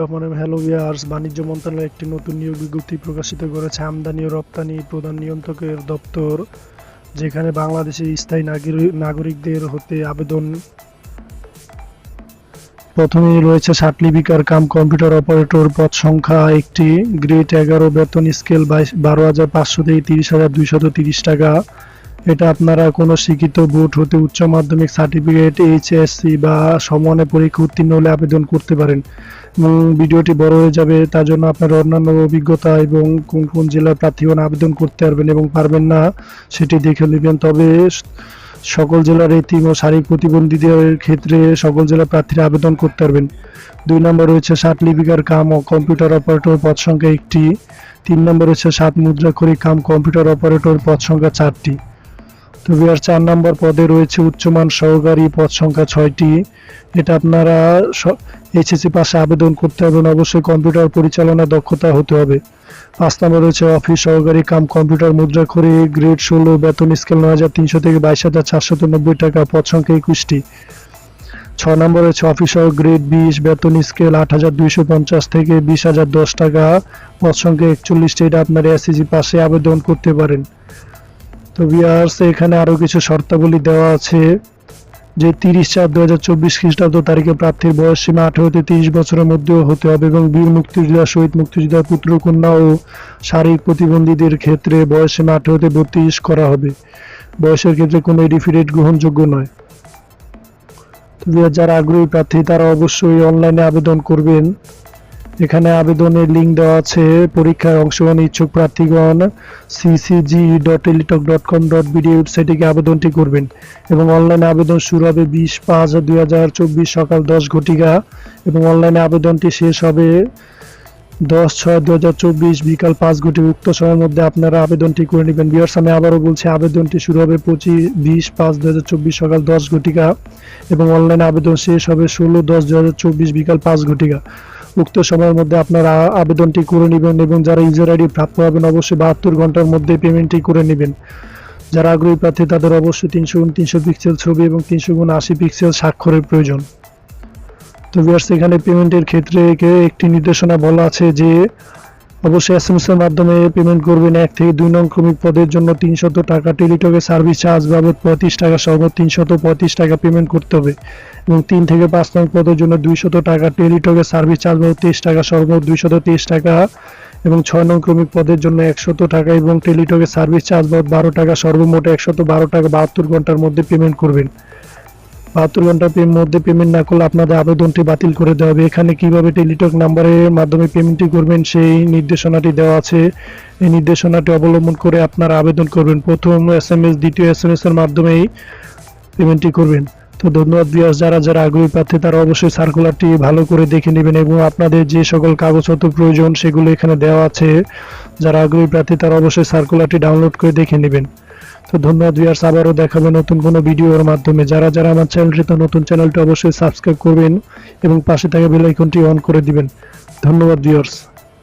Rahman hello viewers বাণিজ্য মন্ত্রণালয় একটি নতুন নিয়োগ বিজ্ঞপ্তি প্রকাশিত করেছে আমদানি ও রপ্তানি প্রধান নিয়ন্ত্রকের দপ্তর, যেখানে বাংলাদেশের স্থায়ী নাগরি- নাগরিকদের হতে আবেদন। প্রথমেই রয়েছে সাটলিপিকার কাম কম্পিউটার অপারেটর, পদ সংখ্যা একটি, গ্রেড এগারো, বেতন স্কেল বাইশ, বারো হাজার পাঁচশো থেকে তিরিশ হাজার দুইশত তিরিশ টাকা। এটা আপনারা কোনো শিক্ষিত বোর্ড হতে উচ্চ মাধ্যমিক সার্টিফিকেট, এইচএসসি বা সমানে পরীক্ষা উত্তীর্ণ হলে আবেদন করতে পারেন। এবং ভিডিওটি বড় হয়ে যাবে, তার জন্য আপনার অন্যান্য অভিজ্ঞতা এবং কোন কোন জেলার প্রার্থীগণ আবেদন করতে পারবেন এবং পারবেন না, সেটি দেখে নেবেন। তবে সকল জেলার এতিম ও শারীরিক প্রতিবন্ধীদের ক্ষেত্রে সকল জেলার প্রার্থীরা আবেদন করতে পারবেন। দুই নম্বর রয়েছে ষাট লিপিকার কাম ও কম্পিউটার অপারেটর পদ সংখ্যা একটি। তিন নম্বর রয়েছে সাত মুদ্রাক্ষরী কাম কম্পিউটার অপারেটর পদ সংখ্যা চারটি। বিহার চার নম্বর পদে রয়েছে উচ্চমান সহকারী পদ সংখ্যা ছয়টি। এটা আপনারা এইচএসসি পাশে আবেদন করতে হবে অবশ্যই কম্পিউটার পরিচালনা দক্ষতা হতে হবে। পাঁচ নম্বর রয়েছে অফিস সহকারী কাম কম্পিউটার মুদ্রা করে গ্রেড ষোলো, বেতন স্কেল নয় হাজার তিনশো থেকে বাইশ হাজার চারশত নব্বই টাকা, পদ সংখ্যা একুশটি। ছ নম্বর রয়েছে অফিস সহ গ্রেড বিশ, বেতন স্কেল আট হাজার দুইশো পঞ্চাশ থেকে বিশ হাজার দশ টাকা, পদ সংখ্যা একচল্লিশটি। এটা আপনারা এসএসসি পাশে আবেদন করতে পারেন। তো বিয়ার্স এখানে আরও কিছু শর্তাবলী দেওয়া আছে যে তিরিশ চার দু হাজার চব্বিশ খ্রিস্টাব্দ তারিখে প্রার্থীর বয়স সীমা আঠারো থেকে তিরিশ বছরের মধ্যেও হতে হবে এবং বীর মুক্তিযোদ্ধা, শহীদ মুক্তিযোদ্ধার পুত্র, কন্যা ও শারীরিক প্রতিবন্ধীদের ক্ষেত্রে বয়স সীমা আঠারো থেকে বত্রিশ করা হবে। বয়সের ক্ষেত্রে কোনো এডিফিডেট গ্রহণযোগ্য নয়। যারা আগ্রহী প্রার্থী, তারা অবশ্যই অনলাইনে আবেদন করবেন। এখানে আবেদনের লিঙ্ক দেওয়া আছে। পরীক্ষায় অংশগ্রহণ ইচ্ছুক প্রার্থীগণ CCG dot Teletalk dot com dot BD ওয়েবসাইটে গিয়ে আবেদনটি করবেন এবং অনলাইনে আবেদন শুরু হবে বিশ পাঁচ দুই হাজার চব্বিশ সকাল দশ ঘটিকা এবং অনলাইনে আবেদনটি শেষ হবে দশ ছয় দু হাজার চব্বিশ বিকাল পাঁচ ঘটি উক্ত সময়ের মধ্যে আপনারা আবেদনটি করে নেবেন। বিয়ার্স আমি আবারও বলছি, আবেদনটি শুরু হবে পঁচিশ, বিশ, পাঁচ দু হাজার চব্বিশ সকাল দশ ঘটিকা এবং অনলাইনে আবেদন শেষ হবে ষোলো দশ দু হাজার চব্বিশ বিকাল পাঁচ ঘটিকা। উক্ত সময়ের মধ্যে আপনারা আবেদনটি করে নেবেন এবং যারা ইউজার আইডি প্রাপ্ত হবেন অবশ্যই বাহাত্তর ঘণ্টার মধ্যে পেমেন্টটি করে নেবেন। যারা আগ্রহী প্রার্থী, তাদের অবশ্যই তিনশো গুণ তিনশো পিক্সেল ছবি এবং তিনশো গুণ আশি পিক্সেল স্বাক্ষরের প্রয়োজন। তো ভিউয়ার্স এখানে পেমেন্টের ক্ষেত্রে একে- একটি নির্দেশনা বলা আছে যে অবশ্যই এস এম এর মাধ্যমে পেমেন্ট করবেন। এক থেকে দুই নং ক্রমিক পদের জন্য তিনশত টাকা টেলিটকের সার্ভিস চার্জ বাবদ পঁয়ত্রিশ টাকা সর্বোচ্চ তিনশত পঁয়ত্রিশ টাকা পেমেন্ট করতে হবে। এবং তিন থেকে পাঁচ নং পদের জন্য দুইশত টাকা টেলিটকের সার্ভিস চার্জ বাবদ তেইশ টাকা সর্বোচ্চ দুইশত তেইশ টাকা এবং ছয় নং ক্রমিক পদের জন্য একশত টাকা এবং টেলিটকের সার্ভিস চার্জ বাবদ বারো টাকা সর্বমোট একশত বারো টাকা বাহাত্তর ঘণ্টার মধ্যে পেমেন্ট করবেন। বাহাত্তর ঘণ্টার মধ্যে পেমেন্ট না করলে আপনাদের আবেদনটি বাতিল করে দেওয়া হবে। এখানে কীভাবে টেলিটক নাম্বারের মাধ্যমে পেমেন্টটি করবেন, সেই নির্দেশনাটি দেওয়া আছে। এই নির্দেশনাটি অবলম্বন করে আপনারা আবেদন করবেন। প্রথম এস এম এস দ্বিতীয় এস এম এস এর মাধ্যমেই পেমেন্টটি করবেন। তো ধন্যবাদ বিয়াস যারা যারা আগ্রহী প্রার্থী, তারা অবশ্যই সার্কুলারটি ভালো করে দেখে নেবেন এবং আপনাদের যে সকল কাগজপত্র প্রয়োজন, সেগুলো এখানে দেওয়া আছে। যারা আগ্রহী প্রার্থী, তারা অবশ্যই সার্কুলারটি ডাউনলোড করে দেখে নেবেন। তো ধন্যবাদ ভিউয়ার্স, আবারও দেখাবে নতুন কোনো ভিডিওর মাধ্যমে। যারা যারা আমার চ্যানেলটি তো নতুন, চ্যানেলটি অবশ্যই সাবস্ক্রাইব করবেন এবং পাশে থাকা বেল আইকনটি অন করে দিবেন। ধন্যবাদ ভিউয়ার্স।